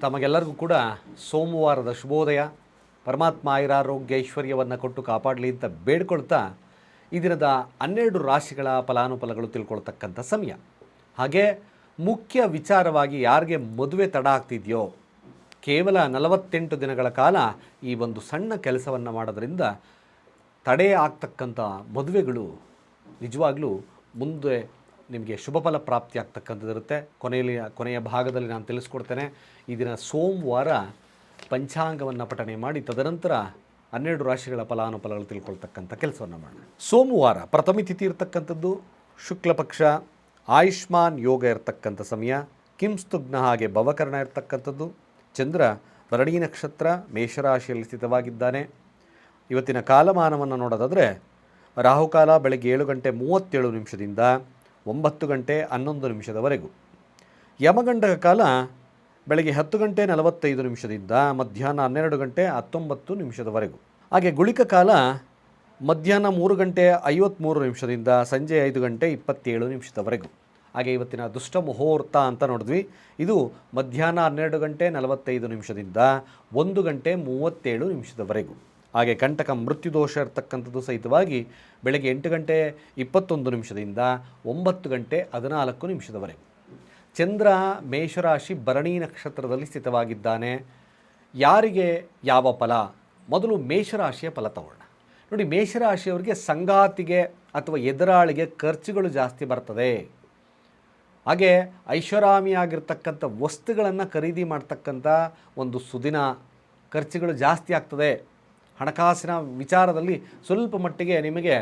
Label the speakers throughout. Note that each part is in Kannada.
Speaker 1: ತಮಗೆಲ್ಲರಿಗೂ ಕೂಡ ಸೋಮವಾರದ ಶುಭೋದಯ. ಪರಮಾತ್ಮ ಆಯುರಾರೋಗ್ಯ ಐಶ್ವರ್ಯವನ್ನು ಕೊಟ್ಟು ಕಾಪಾಡಲಿ ಅಂತ ಬೇಡ್ಕೊಳ್ತಾ ಈ ದಿನದ ಹನ್ನೆರಡು ರಾಶಿಗಳ ಫಲಾನುಫಲಗಳು ತಿಳ್ಕೊಳ್ತಕ್ಕಂಥ ಸಮಯ. ಹಾಗೆ ಮುಖ್ಯ ವಿಚಾರವಾಗಿ ಯಾರಿಗೆ ಮದುವೆ ತಡ ಆಗ್ತಿದೆಯೋ, ಕೇವಲ ನಲವತ್ತೆಂಟು ದಿನಗಳ ಕಾಲ ಈ ಒಂದು ಸಣ್ಣ ಕೆಲಸವನ್ನು ಮಾಡೋದರಿಂದ ತಡೆ ಆಗ್ತಕ್ಕಂಥ ಮದುವೆಗಳು ನಿಜವಾಗ್ಲೂ ಮುಂದೆ ನಿಮಗೆ ಶುಭ ಫಲ ಪ್ರಾಪ್ತಿ ಆಗ್ತಕ್ಕಂಥದ್ದು ಇರುತ್ತೆ. ಕೊನೆಯಲ್ಲಿ, ಕೊನೆಯ ಭಾಗದಲ್ಲಿ ನಾನು ತಿಳಿಸ್ಕೊಡ್ತೇನೆ. ಈ ದಿನ ಸೋಮವಾರ ಪಂಚಾಂಗವನ್ನು ಪಠಣೆ ಮಾಡಿ, ತದನಂತರ ಹನ್ನೆರಡು ರಾಶಿಗಳ ಫಲಾನುಫಲಗಳು ತಿಳ್ಕೊಳ್ತಕ್ಕಂಥ ಕೆಲಸವನ್ನು ಮಾಡೋಣ. ಸೋಮವಾರ ಪ್ರಥಮ ತಿಥಿ ಇರತಕ್ಕಂಥದ್ದು, ಶುಕ್ಲ ಪಕ್ಷ, ಆಯುಷ್ಮಾನ್ ಯೋಗ ಇರತಕ್ಕಂಥ ಸಮಯ ಕಿಂಸ್ತುಗ್ನ ಹಾಗೆ ಭವಕರ್ಣ ಇರತಕ್ಕಂಥದ್ದು, ಚಂದ್ರ ಭರಣಿ ನಕ್ಷತ್ರ ಮೇಷರಾಶಿಯಲ್ಲಿ ಸ್ಥಿತವಾಗಿದ್ದಾನೆ. ಇವತ್ತಿನ ಕಾಲಮಾನವನ್ನು ನೋಡೋದಾದರೆ, ರಾಹುಕಾಲ ಬೆಳಗ್ಗೆ ಏಳು ಗಂಟೆ ಮೂವತ್ತೇಳು ನಿಮಿಷದಿಂದ ಒಂಬತ್ತು ಗಂಟೆ ಹನ್ನೊಂದು ನಿಮಿಷದವರೆಗೂ. ಯಮಗಂಡಕ ಕಾಲ ಬೆಳಗ್ಗೆ ಹತ್ತು ಗಂಟೆ ನಲವತ್ತೈದು ನಿಮಿಷದಿಂದ ಮಧ್ಯಾಹ್ನ ಹನ್ನೆರಡು ಗಂಟೆ ಹತ್ತೊಂಬತ್ತು ನಿಮಿಷದವರೆಗೂ. ಹಾಗೆ ಗುಳಿಕ ಕಾಲ ಮಧ್ಯಾಹ್ನ ಮೂರು ಗಂಟೆ ಐವತ್ತ್ಮೂರು ನಿಮಿಷದಿಂದ ಸಂಜೆ ಐದು ಗಂಟೆ ಇಪ್ಪತ್ತೇಳು ನಿಮಿಷದವರೆಗೂ. ಹಾಗೆ ಇವತ್ತಿನ ದುಷ್ಟ ಮುಹೂರ್ತ ಅಂತ ನೋಡಿದ್ವಿ. ಇದು ಮಧ್ಯಾಹ್ನ ಹನ್ನೆರಡು ಗಂಟೆ ನಲವತ್ತೈದು ನಿಮಿಷದಿಂದ ಒಂದು ಗಂಟೆ ಮೂವತ್ತೇಳು ನಿಮಿಷದವರೆಗೂ. ಹಾಗೆ ಕಂಟಕ ಮೃತ್ಯುದೋಷ ಇರತಕ್ಕಂಥದ್ದು ಸಹಿತವಾಗಿ ಬೆಳಗ್ಗೆ ಎಂಟು ಗಂಟೆ ಇಪ್ಪತ್ತೊಂದು ನಿಮಿಷದಿಂದ ಒಂಬತ್ತು ಗಂಟೆ ಹದಿನಾಲ್ಕು ನಿಮಿಷದವರೆಗೆ ಚಂದ್ರ ಮೇಷರಾಶಿ ಭರಣಿ ನಕ್ಷತ್ರದಲ್ಲಿ ಸ್ಥಿತವಾಗಿದ್ದಾನೆ. ಯಾರಿಗೆ ಯಾವ ಫಲ? ಮೊದಲು ಮೇಷರಾಶಿಯ ಫಲ ತಗೊಳ್ಳೋಣ ನೋಡಿ, ಮೇಷರಾಶಿಯವರಿಗೆ ಸಂಗಾತಿಗೆ ಅಥವಾ ಎದುರಾಳಿಗೆ ಖರ್ಚುಗಳು ಜಾಸ್ತಿ ಬರ್ತದೆ. ಹಾಗೆ ಐಷಾರಾಮಿಯಾಗಿರ್ತಕ್ಕಂಥ ವಸ್ತುಗಳನ್ನು ಖರೀದಿ ಮಾಡ್ತಕ್ಕಂಥ ಒಂದು ಸುದಿನ ಖರ್ಚುಗಳು ಜಾಸ್ತಿ ಆಗ್ತದೆ. ಹಣಕಾಸಿನ ವಿಚಾರದಲ್ಲಿ ಸ್ವಲ್ಪ ಮಟ್ಟಿಗೆ ನಿಮಗೆ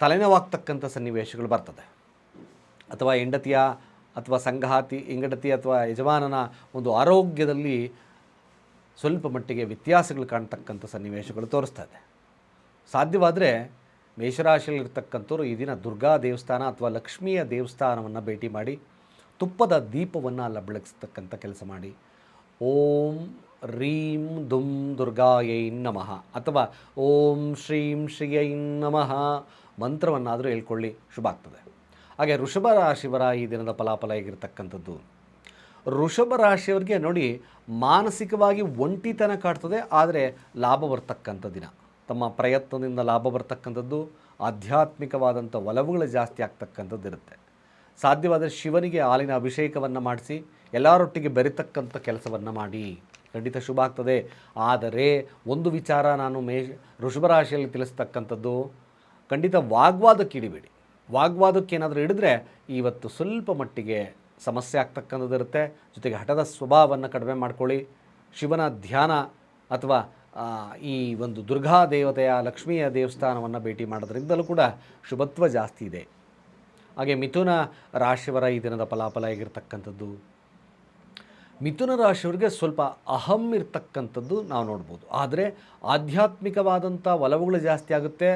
Speaker 1: ತಲೆನೋವಾಗ್ತಕ್ಕಂಥ ಸನ್ನಿವೇಶಗಳು ಬರ್ತದೆ. ಅಥವಾ ಹೆಂಡತಿಯ ಅಥವಾ ಸಂಗಾತಿ ಹೆಂಗಡತಿ ಅಥವಾ ಯಜಮಾನನ ಒಂದು ಆರೋಗ್ಯದಲ್ಲಿ ಸ್ವಲ್ಪ ಮಟ್ಟಿಗೆ ವ್ಯತ್ಯಾಸಗಳು ಕಾಣ್ತಕ್ಕಂಥ ಸನ್ನಿವೇಶಗಳು ತೋರಿಸ್ತಾ ಇದೆ ಸಾಧ್ಯವಾದರೆ ಮೇಷರಾಶಿಯಲ್ಲಿರ್ತಕ್ಕಂಥವ್ರು ಈ ದಿನ ದುರ್ಗಾ ದೇವಸ್ಥಾನ ಅಥವಾ ಲಕ್ಷ್ಮಿಯ ದೇವಸ್ಥಾನವನ್ನು ಭೇಟಿ ಮಾಡಿ ತುಪ್ಪದ ದೀಪವನ್ನು ಅಲ್ಲ ಬೆಳಗಿಸ್ತಕ್ಕಂಥ ಕೆಲಸ ಮಾಡಿ. ಓಂ ರೀಂ ದುಂ ದುರ್ಗಾಯೈ ನಮಃ ಅಥವಾ ಓಂ ಶ್ರೀಂ ಶ್ರೀಯೈ ನಮಃ ಮಂತ್ರವನ್ನಾದರೂ ಹೇಳ್ಕೊಳ್ಳಿ, ಶುಭ ಆಗ್ತದೆ. ಹಾಗೆ ಋಷಭ ರಾಶಿವರ ಈ ದಿನದ ಫಲಾಫಲ ಹೇಗಿರ್ತಕ್ಕಂಥದ್ದು? ಋಷಭ ರಾಶಿಯವರಿಗೆ ನೋಡಿ, ಮಾನಸಿಕವಾಗಿ ಒಂಟಿತನ ಕಾಡ್ತದೆ, ಆದರೆ ಲಾಭ ಬರ್ತಕ್ಕಂಥ ದಿನ. ತಮ್ಮ ಪ್ರಯತ್ನದಿಂದ ಲಾಭ ಬರ್ತಕ್ಕಂಥದ್ದು, ಆಧ್ಯಾತ್ಮಿಕವಾದಂಥ ಒಲವುಗಳು ಜಾಸ್ತಿ ಆಗ್ತಕ್ಕಂಥದ್ದು ಇರುತ್ತೆ. ಸಾಧ್ಯವಾದರೆ ಶಿವನಿಗೆ ಹಾಲಿನ ಅಭಿಷೇಕವನ್ನು ಮಾಡಿಸಿ, ಎಲ್ಲರೊಟ್ಟಿಗೆ ಬೆರಿತಕ್ಕಂಥ ಕೆಲಸವನ್ನು ಮಾಡಿ. ಖಂಡಿತ ಶುಭ ಆಗ್ತದೆ. ಆದರೆ ಒಂದು ವಿಚಾರ ನಾನು ಮೇ, ವೃಷಭರಾಶಿಯಲ್ಲಿ ತಿಳಿಸ್ತಕ್ಕಂಥದ್ದು, ಖಂಡಿತ ವಾಗ್ವಾದಕ್ಕೆ ಇಡಿಬೇಡಿ. ವಾಗ್ವಾದಕ್ಕೆ ಏನಾದರೂ ಹಿಡಿದ್ರೆ ಇವತ್ತು ಸ್ವಲ್ಪ ಮಟ್ಟಿಗೆ ಸಮಸ್ಯೆ ಆಗ್ತಕ್ಕಂಥದ್ದು ಇರುತ್ತೆ. ಜೊತೆಗೆ ಹಠದ ಸ್ವಭಾವವನ್ನು ಕಡಿಮೆ ಮಾಡ್ಕೊಳ್ಳಿ. ಶಿವನ ಧ್ಯಾನ ಅಥವಾ ಈ ಒಂದು ದುರ್ಗಾ ದೇವತೆಯ, ಲಕ್ಷ್ಮಿಯ ದೇವಸ್ಥಾನವನ್ನು ಭೇಟಿ ಮಾಡೋದ್ರಿಂದಲೂ ಕೂಡ ಶುಭತ್ವ ಜಾಸ್ತಿ ಇದೆ. ಹಾಗೆ ಮಿಥುನ ರಾಶಿಯವರ ಈ ದಿನದ ಫಲಾಫಲ ಹೇಗಿರ್ತಕ್ಕಂಥದ್ದು? ಮಿಥುನ ರಾಶಿಯವರಿಗೆ ಸ್ವಲ್ಪ ಅಹಂ ಇರ್ತಕ್ಕಂಥದ್ದು ನಾವು ನೋಡ್ಬೋದು. ಆದರೆ ಆಧ್ಯಾತ್ಮಿಕವಾದಂಥ ಒಲವುಗಳು ಜಾಸ್ತಿ ಆಗುತ್ತೆ.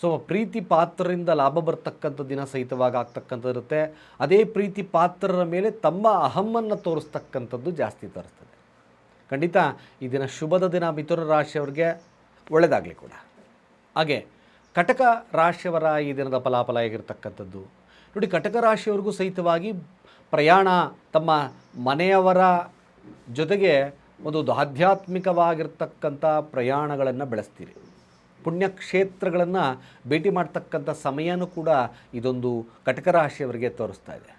Speaker 1: ಸೊ ಪ್ರೀತಿ ಪಾತ್ರರಿಂದ ಲಾಭ ಬರ್ತಕ್ಕಂಥ ದಿನ ಸಹಿತವಾಗಿ ಆಗ್ತಕ್ಕಂಥದ್ದು ಇರುತ್ತೆ. ಅದೇ ಪ್ರೀತಿ ಪಾತ್ರರ ಮೇಲೆ ತಮ್ಮ ಅಹಮ್ಮನ್ನು ತೋರಿಸ್ತಕ್ಕಂಥದ್ದು ಜಾಸ್ತಿ ತೋರಿಸ್ತದೆ. ಖಂಡಿತ ಈ ದಿನ ಶುಭದ ದಿನ ಮಿಥುನ ರಾಶಿಯವರಿಗೆ ಒಳ್ಳೆಯದಾಗಲಿ ಕೂಡ. ಹಾಗೆ ಕಟಕ ರಾಶಿಯವರ ಈ ದಿನದ ಫಲಾಫಲ ಆಗಿರ್ತಕ್ಕಂಥದ್ದು ನೋಡಿ, ಕಟಕ ರಾಶಿಯವರಿಗೂ ಸಹಿತವಾಗಿ ಪ್ರಯಾಣ ತಮ್ಮ ಮನೆಯವರ ಜೊತೆಗೆ ಒಂದು ಆಧ್ಯಾತ್ಮಿಕವಾಗಿರ್ತಕ್ಕಂಥ ಪ್ರಯಾಣಗಳನ್ನು ಬೆಳೆಸ್ತೀರಿ. ಪುಣ್ಯಕ್ಷೇತ್ರಗಳನ್ನು ಭೇಟಿ ಮಾಡ್ತಕ್ಕಂಥ ಸಮಯನೂ ಕೂಡ ಇದೊಂದು ಕಟಕ ರಾಶಿಯವರಿಗೆ ತೋರಿಸ್ತಾ ಇದೆ.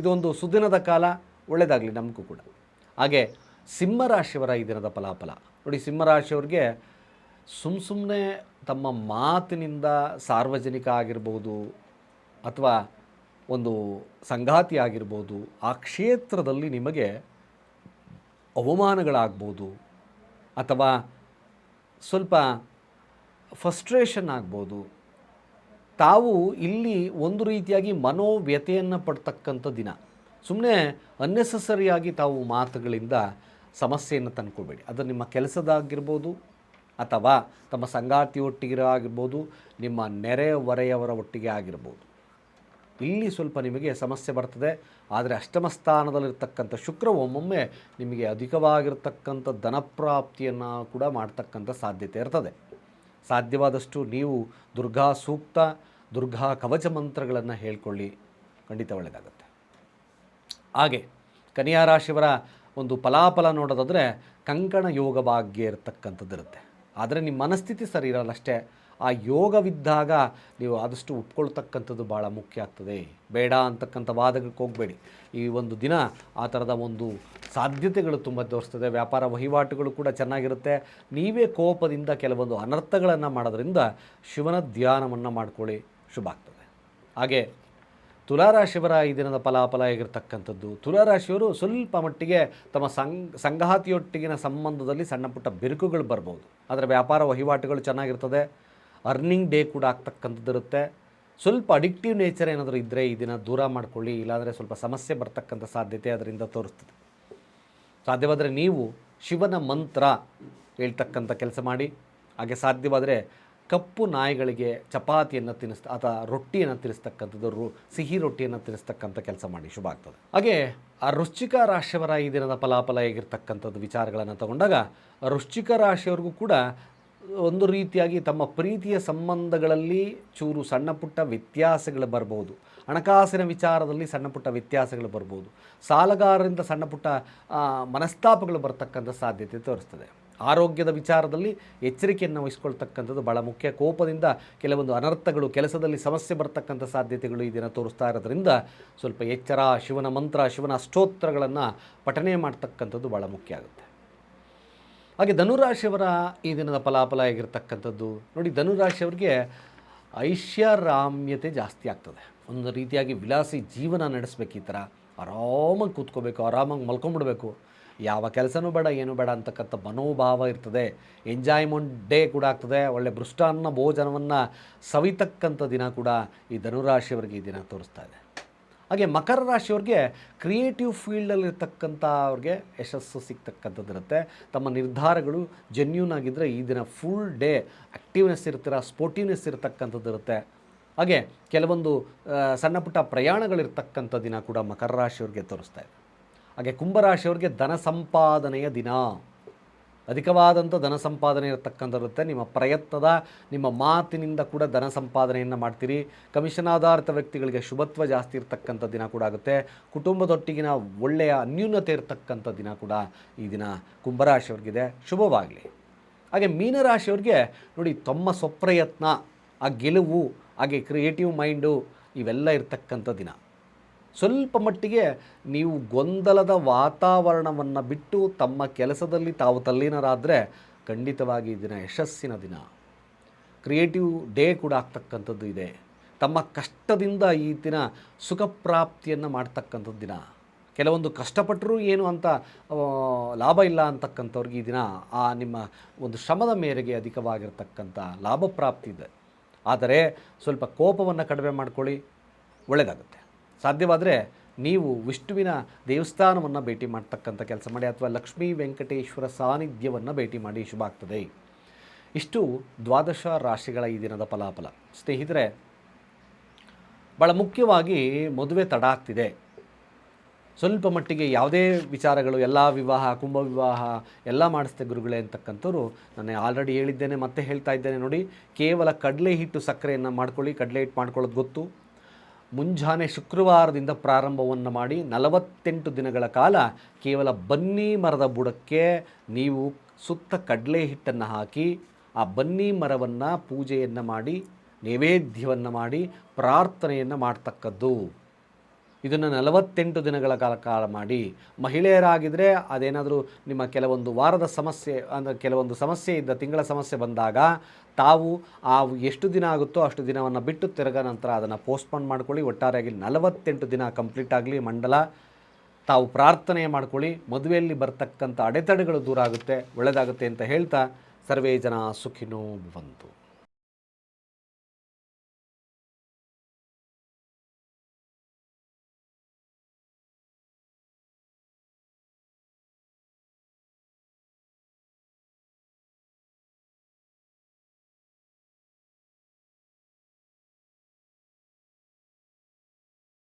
Speaker 1: ಇದೊಂದು ಸುದಿನದ ಕಾಲ ಒಳ್ಳೆಯದಾಗಲಿ ನಮಗೂ ಕೂಡ. ಹಾಗೆ ಸಿಂಹರಾಶಿಯವರ ಈ ದಿನದ ಫಲಾಫಲ. ನೋಡಿ, ಸಿಂಹರಾಶಿಯವ್ರಿಗೆ ಸುಮ್ಮ ಸುಮ್ಮನೆ ತಮ್ಮ ಮಾತಿನಿಂದ ಸಾರ್ವಜನಿಕ ಆಗಿರ್ಬೋದು ಅಥವಾ ಒಂದು ಸಂಗಾತಿ ಆಗಿರ್ಬೋದು ಆ ಕ್ಷೇತ್ರದಲ್ಲಿ ನಿಮಗೆ ಅವಮಾನಗಳಾಗ್ಬೋದು ಅಥವಾ ಸ್ವಲ್ಪ ಫಸ್ಟ್ರೇಷನ್ ಆಗ್ಬೋದು. ತಾವು ಇಲ್ಲಿ ಒಂದು ರೀತಿಯಾಗಿ ಮನೋವ್ಯತೆಯನ್ನು ಪಡ್ತಕ್ಕಂಥ ದಿನ. ಸುಮ್ಮನೆ ಅನ್ನೆಸಸರಿಯಾಗಿ ತಾವು ಮಾತುಗಳಿಂದ ಸಮಸ್ಯೆಯನ್ನು ತಂದುಕೊಳ್ಬೇಡಿ. ಅದು ನಿಮ್ಮ ಕೆಲಸದಾಗಿರ್ಬೋದು ಅಥವಾ ತಮ್ಮ ಸಂಗಾತಿಯೊಟ್ಟಿಗೆ ಆಗಿರ್ಬೋದು, ನಿಮ್ಮ ನೆರೆ ಹೊರೆಯವರ ಒಟ್ಟಿಗೆ ಆಗಿರ್ಬೋದು. ಇಲ್ಲಿ ಸ್ವಲ್ಪ ನಿಮಗೆ ಸಮಸ್ಯೆ ಬರ್ತದೆ. ಆದರೆ ಅಷ್ಟಮ ಸ್ಥಾನದಲ್ಲಿರ್ತಕ್ಕಂಥ ಶುಕ್ರ ಒಮ್ಮೊಮ್ಮೆ ನಿಮಗೆ ಅಧಿಕವಾಗಿರ್ತಕ್ಕಂಥ ಧನಪ್ರಾಪ್ತಿಯನ್ನು ಕೂಡ ಮಾಡ್ತಕ್ಕಂಥ ಸಾಧ್ಯತೆ ಇರ್ತದೆ. ಸಾಧ್ಯವಾದಷ್ಟು ನೀವು ದುರ್ಗಾ ಸೂಕ್ತ, ದುರ್ಗಾ ಕವಚ ಮಂತ್ರಗಳನ್ನು ಹೇಳ್ಕೊಳ್ಳಿ. ಖಂಡಿತ ಒಳ್ಳೆಯದಾಗುತ್ತೆ ಹಾಗೆ ಕನ್ಯಾ ರಾಶಿಯವರ ಒಂದು ಫಲಾಫಲ ನೋಡೋದಾದರೆ ಕಂಕಣ ಯೋಗ ಭಾಗ್ಯ ಇರತಕ್ಕಂಥದ್ದು ಇರುತ್ತೆ ಆದರೆ ನಿಮ್ಮ ಮನಸ್ಥಿತಿ ಸರಿ ಇರಲ್ಲ ಅಷ್ಟೇ. ಆ ಯೋಗವಿದ್ದಾಗ ನೀವು ಆದಷ್ಟು ಒಪ್ಕೊಳ್ತಕ್ಕಂಥದ್ದು ಭಾಳ ಮುಖ್ಯ ಆಗ್ತದೆ. ಬೇಡ ಅಂತಕ್ಕಂಥ ವಾದಗಳಿಗೆ ಹೋಗಬೇಡಿ. ಈ ಒಂದು ದಿನ ಆ ಥರದ ಒಂದು ಸಾಧ್ಯತೆಗಳು ತುಂಬ ತೋರಿಸ್ತದೆ. ವ್ಯಾಪಾರ ವಹಿವಾಟುಗಳು ಕೂಡ ಚೆನ್ನಾಗಿರುತ್ತೆ. ನೀವೇ ಕೋಪದಿಂದ ಕೆಲವೊಂದು ಅನರ್ಥಗಳನ್ನು ಮಾಡೋದ್ರಿಂದ ಶಿವನ ಧ್ಯಾನವನ್ನು ಮಾಡ್ಕೊಳ್ಳಿ. ಶುಭ ಆಗ್ತದೆ. ಹಾಗೆ ತುಲಾರಾಶಿಯವರ ಈ ದಿನದ ಫಲಾಫಲ ಹೇಗಿರ್ತಕ್ಕಂಥದ್ದು? ತುಲಾರಾಶಿಯವರು ಸ್ವಲ್ಪ ಮಟ್ಟಿಗೆ ತಮ್ಮ ಸಂಗಾತಿಯೊಟ್ಟಿಗಿನ ಸಂಬಂಧದಲ್ಲಿ ಸಣ್ಣ ಪುಟ್ಟ ಬಿರುಕುಗಳು ಬರ್ಬೋದು. ಆದರೆ ವ್ಯಾಪಾರ ವಹಿವಾಟುಗಳು ಚೆನ್ನಾಗಿರ್ತದೆ. ಅರ್ನಿಂಗ್ ಡೇ ಕೂಡ ಆಗ್ತಕ್ಕಂಥದ್ದಿರುತ್ತೆ ಸ್ವಲ್ಪ ಅಡಿಕ್ಟಿವ್ ನೇಚರ್ ಏನಾದರೂ ಇದ್ದರೆ ಈ ದಿನ ದೂರ ಮಾಡ್ಕೊಳ್ಳಿ, ಇಲ್ಲಾಂದರೆ ಸ್ವಲ್ಪ ಸಮಸ್ಯೆ ಬರ್ತಕ್ಕಂಥ ಸಾಧ್ಯತೆ ಅದರಿಂದ ತೋರಿಸ್ತದೆ. ಸಾಧ್ಯವಾದರೆ ನೀವು ಶಿವನ ಮಂತ್ರ ಹೇಳ್ತಕ್ಕಂಥ ಕೆಲಸ ಮಾಡಿ, ಹಾಗೆ ಸಾಧ್ಯವಾದರೆ ಕಪ್ಪು ನಾಯಿಗಳಿಗೆ ಚಪಾತಿಯನ್ನು ತಿನ್ನಿಸ್ತ ಅಥವಾ ರೊಟ್ಟಿಯನ್ನು ತಿನ್ನಿಸ್ತಕ್ಕಂಥದ್ದು ರು, ಸಿಹಿ ರೊಟ್ಟಿಯನ್ನು ತಿನ್ನಿಸ್ತಕ್ಕಂಥ ಕೆಲಸ ಮಾಡಿ, ಶುಭ ಆಗ್ತದೆ. ಹಾಗೆ ಆ ವೃಶ್ಚಿಕ ರಾಶಿಯವರ ಈ ದಿನದ ಫಲಾಫಲ ಹೇಗಿರ್ತಕ್ಕಂಥದ್ದು ವಿಚಾರಗಳನ್ನು ತಗೊಂಡಾಗ, ವೃಶ್ಚಿಕ ರಾಶಿಯವ್ರಿಗೂ ಕೂಡ ಒಂದು ರೀತಿಯಾಗಿ ತಮ್ಮ ಪ್ರೀತಿಯ ಸಂಬಂಧಗಳಲ್ಲಿ ಚೂರು ಸಣ್ಣ ಪುಟ್ಟ ವ್ಯತ್ಯಾಸಗಳು ಬರ್ಬೋದು. ಹಣಕಾಸಿನ ವಿಚಾರದಲ್ಲಿ ಸಣ್ಣ ಪುಟ್ಟ ವ್ಯತ್ಯಾಸಗಳು ಬರ್ಬೋದು. ಸಾಲಗಾರರಿಂದ ಸಣ್ಣ ಪುಟ್ಟ ಮನಸ್ತಾಪಗಳು ಬರ್ತಕ್ಕಂಥ ಸಾಧ್ಯತೆ ತೋರಿಸ್ತದೆ. ಆರೋಗ್ಯದ ವಿಚಾರದಲ್ಲಿ ಎಚ್ಚರಿಕೆಯನ್ನು ವಹಿಸ್ಕೊಳ್ತಕ್ಕಂಥದ್ದು ಭಾಳ ಮುಖ್ಯ. ಕೋಪದಿಂದ ಕೆಲವೊಂದು ಅನರ್ಥಗಳು, ಕೆಲಸದಲ್ಲಿ ಸಮಸ್ಯೆ ಬರ್ತಕ್ಕಂಥ ಸಾಧ್ಯತೆಗಳು ಈ ದಿನ ತೋರಿಸ್ತಾ ಇರೋದ್ರಿಂದ ಸ್ವಲ್ಪ ಎಚ್ಚರ, ಶಿವನ ಮಂತ್ರ, ಶಿವನ ಅಷ್ಟೋತ್ತರಗಳನ್ನು ಪಠನೆ ಮಾಡ್ತಕ್ಕಂಥದ್ದು ಭಾಳ ಮುಖ್ಯ ಆಗುತ್ತೆ. ಹಾಗೆ ಧನುರಾಶಿಯವರ ಈ ದಿನದ ಫಲಾಫಲ ಆಗಿರ್ತಕ್ಕಂಥದ್ದು ನೋಡಿ, ಧನುರಾಶಿಯವರಿಗೆ ಐಷಾರಾಮ್ಯತೆ ಜಾಸ್ತಿ ಆಗ್ತದೆ. ಒಂದು ರೀತಿಯಾಗಿ ವಿಲಾಸಿ ಜೀವನ ನಡೆಸಬೇಕು ಈ ಥರ. ಆರಾಮಾಗಿ ಕೂತ್ಕೋಬೇಕು, ಆರಾಮಾಗಿ ಮಲ್ಕೊಂಬಿಡ್ಬೇಕು. ಯಾವ ಕೆಲಸನೂ ಬೇಡ, ಏನು ಬೇಡ ಅಂತಕ್ಕಂಥ ಮನೋಭಾವ ಇರ್ತದೆ. ಎಂಜಾಯ್ಮೆಂಟ್ ಡೇ ಕೂಡ ಆಗ್ತದೆ. ಒಳ್ಳೆ ಭೃಷ್ಟಾನ್ನ ಭೋಜನವನ್ನು ಸವಿತಕ್ಕಂಥ ದಿನ ಕೂಡ ಈ ಧನುರಾಶಿಯವರಿಗೆ ಈ ದಿನ ತೋರಿಸ್ತಾ ಇದೆ. ಹಾಗೆ ಮಕರ ರಾಶಿಯವ್ರಿಗೆ ಕ್ರಿಯೇಟಿವ್ ಫೀಲ್ಡಲ್ಲಿರ್ತಕ್ಕಂಥ ಅವ್ರಿಗೆ ಯಶಸ್ಸು ಸಿಗ್ತಕ್ಕಂಥದ್ದಿರುತ್ತೆ ತಮ್ಮ ನಿರ್ಧಾರಗಳು ಜೆನ್ಯೂನ್ ಆಗಿದ್ದರೆ ಈ ದಿನ ಫುಲ್ ಡೇ ಆ್ಯಕ್ಟಿವ್ನೆಸ್ ಇರ್ತೀರ ಸ್ಪೋರ್ಟಿವ್ನೆಸ್ ಇರತಕ್ಕಂಥದ್ದಿರುತ್ತೆ ಹಾಗೆ ಕೆಲವೊಂದು ಸಣ್ಣ ಪುಟ್ಟ ಪ್ರಯಾಣಗಳಿರ್ತಕ್ಕಂಥ ದಿನ ಕೂಡ ಮಕರ ರಾಶಿಯವ್ರಿಗೆ ತೋರಿಸ್ತಾ ಇದೆ. ಹಾಗೆ ಕುಂಭರಾಶಿಯವ್ರಿಗೆ ಧನ ಸಂಪಾದನೆಯ ದಿನ. ಅಧಿಕವಾದಂಥ ಧನ ಸಂಪಾದನೆ ಇರತಕ್ಕಂಥರುತ್ತೆ ನಿಮ್ಮ ಪ್ರಯತ್ನದ, ನಿಮ್ಮ ಮಾತಿನಿಂದ ಕೂಡ ಧನ ಸಂಪಾದನೆಯನ್ನು ಮಾಡ್ತೀರಿ. ಕಮಿಷನ್ ಆಧಾರಿತ ವ್ಯಕ್ತಿಗಳಿಗೆ ಶುಭತ್ವ ಜಾಸ್ತಿ ಇರತಕ್ಕಂಥ ದಿನ ಕೂಡ ಆಗುತ್ತೆ. ಕುಟುಂಬದೊಟ್ಟಿಗಿನ ಒಳ್ಳೆಯ ಅನ್ಯೂನ್ಯತೆ ಇರತಕ್ಕಂಥ ದಿನ ಕೂಡ ಈ ದಿನ ಕುಂಭರಾಶಿಯವ್ರಿಗಿದೆ. ಶುಭವಾಗಲಿ. ಹಾಗೆ ಮೀನರಾಶಿಯವ್ರಿಗೆ ನೋಡಿ ತಮ್ಮ ಸ್ವಪ್ರಯತ್ನ, ಆ ಗೆಲುವು, ಹಾಗೆ ಕ್ರಿಯೇಟಿವ್ ಮೈಂಡು ಇವೆಲ್ಲ ಇರತಕ್ಕಂಥ ದಿನ. ಸ್ವಲ್ಪ ಮಟ್ಟಿಗೆ ನೀವು ಗೊಂದಲದ ವಾತಾವರಣವನ್ನು ಬಿಟ್ಟು ತಮ್ಮ ಕೆಲಸದಲ್ಲಿ ತಾವು ತಲ್ಲೀನರಾದರೆ ಖಂಡಿತವಾಗಿ ಈ ದಿನ ಯಶಸ್ಸಿನ ದಿನ. ಕ್ರಿಯೇಟಿವ್ ಡೇ ಕೂಡ ಆಗ್ತಕ್ಕಂಥದ್ದು ಇದೆ. ತಮ್ಮ ಕಷ್ಟದಿಂದ ಈ ದಿನ ಸುಖ ಪ್ರಾಪ್ತಿಯನ್ನು ಮಾಡ್ತಕ್ಕಂಥದ್ದು ದಿನ. ಕೆಲವೊಂದು ಕಷ್ಟಪಟ್ಟರೂ ಏನು ಅಂತ ಲಾಭ ಇಲ್ಲ ಅಂತಕ್ಕಂಥವ್ರಿಗೆ ಈ ದಿನ ಆ ನಿಮ್ಮ ಒಂದು ಶ್ರಮದ ಮೇರೆಗೆ ಅಧಿಕವಾಗಿರ್ತಕ್ಕಂಥ ಲಾಭ ಪ್ರಾಪ್ತಿ ಇದೆ. ಆದರೆ ಸ್ವಲ್ಪ ಕೋಪವನ್ನು ಕಡಿಮೆ ಮಾಡ್ಕೊಳ್ಳಿ ಒಳ್ಳೆಯದಾಗುತ್ತೆ ಸಾಧ್ಯವಾದರೆ ನೀವು ವಿಷ್ಣುವಿನ ದೇವಸ್ಥಾನವನ್ನು ಭೇಟಿ ಮಾಡ್ತಕ್ಕಂಥ ಕೆಲಸ ಮಾಡಿ ಅಥವಾ ಲಕ್ಷ್ಮೀ ವೆಂಕಟೇಶ್ವರ ಸಾನ್ನಿಧ್ಯವನ್ನು ಭೇಟಿ ಮಾಡಿ ಶುಭ ಆಗ್ತದೆ ಇಷ್ಟು ದ್ವಾದಶ ರಾಶಿಗಳ ಈ ದಿನದ ಫಲಾಫಲ. ಸ್ನೇಹಿತರೆ ಭಾಳ ಮುಖ್ಯವಾಗಿ ಮದುವೆ ತಡ ಆಗ್ತಿದೆ. ಸ್ವಲ್ಪ ಮಟ್ಟಿಗೆ ಯಾವುದೇ ವಿಚಾರಗಳು, ಎಲ್ಲ ವಿವಾಹ, ಕುಂಭ ವಿವಾಹ, ಎಲ್ಲ ಮಾಡಿಸ್ತೆ ಗುರುಗಳೇ ಅಂತಕ್ಕಂಥವ್ರು ನಾನು ಆಲ್ರೆಡಿ ಹೇಳಿದ್ದೇನೆ, ಮತ್ತೆ ಹೇಳ್ತಾ ಇದ್ದೇನೆ ನೋಡಿ, ಕೇವಲ ಕಡಲೆ ಹಿಟ್ಟು ಸಕ್ಕರೆಯನ್ನು ಮಾಡ್ಕೊಳ್ಳಿ, ಕಡಲೆ ಹಿಟ್ಟು ಮಾಡ್ಕೊಳ್ಳೋದು ಗೊತ್ತು. ಮುಂಜಾನೆ ಶುಕ್ರವಾರದಿಂದ ಪ್ರಾರಂಭವನ್ನು ಮಾಡಿ ನಲವತ್ತೆಂಟು ದಿನಗಳ ಕಾಲ ಕೇವಲ ಬನ್ನಿ ಮರದ ಬುಡಕ್ಕೆ ನೀವು ಸುತ್ತ ಕಡಲೆ ಹಿಟ್ಟನ್ನು ಹಾಕಿ, ಆ ಬನ್ನಿ ಮರವನ್ನು ಪೂಜೆಯನ್ನು ಮಾಡಿ, ನೈವೇದ್ಯವನ್ನು ಮಾಡಿ, ಪ್ರಾರ್ಥನೆಯನ್ನು ಮಾಡ್ತಕ್ಕದ್ದು. ಇದನ್ನು ನಲವತ್ತೆಂಟು ದಿನಗಳ ಕಾಲ ಕಾಲ ಮಾಡಿ ಮಹಿಳೆಯರಾಗಿದ್ದರೆ ಅದೇನಾದರೂ ನಿಮ್ಮ ಕೆಲವೊಂದು ವಾರದ ಸಮಸ್ಯೆ, ಅಂದರೆ ಕೆಲವೊಂದು ಸಮಸ್ಯೆ ಇದ್ದ ತಿಂಗಳ ಸಮಸ್ಯೆ ಬಂದಾಗ ತಾವು ಆ ಎಷ್ಟು ದಿನ ಆಗುತ್ತೋ ಅಷ್ಟು ದಿನವನ್ನು ಬಿಟ್ಟು ತಿರುಗ ನಂತರ ಅದನ್ನು ಪೋಸ್ಟ್ಪೋನ್ ಮಾಡ್ಕೊಳ್ಳಿ. ಒಟ್ಟಾರೆಯಾಗಿ ನಲವತ್ತೆಂಟು ದಿನ ಕಂಪ್ಲೀಟ್ ಆಗಲಿ, ಮಂಡಲ. ತಾವು ಪ್ರಾರ್ಥನೆ ಮಾಡ್ಕೊಳ್ಳಿ. ಮದುವೆಯಲ್ಲಿ ಬರ್ತಕ್ಕಂಥ ಅಡೆತಡೆಗಳು ದೂರ ಆಗುತ್ತೆ, ಒಳ್ಳೆಯದಾಗುತ್ತೆ ಅಂತ ಹೇಳ್ತಾ ಸರ್ವೇ ಜನ ಸುಖಿನೋ ಬಂತು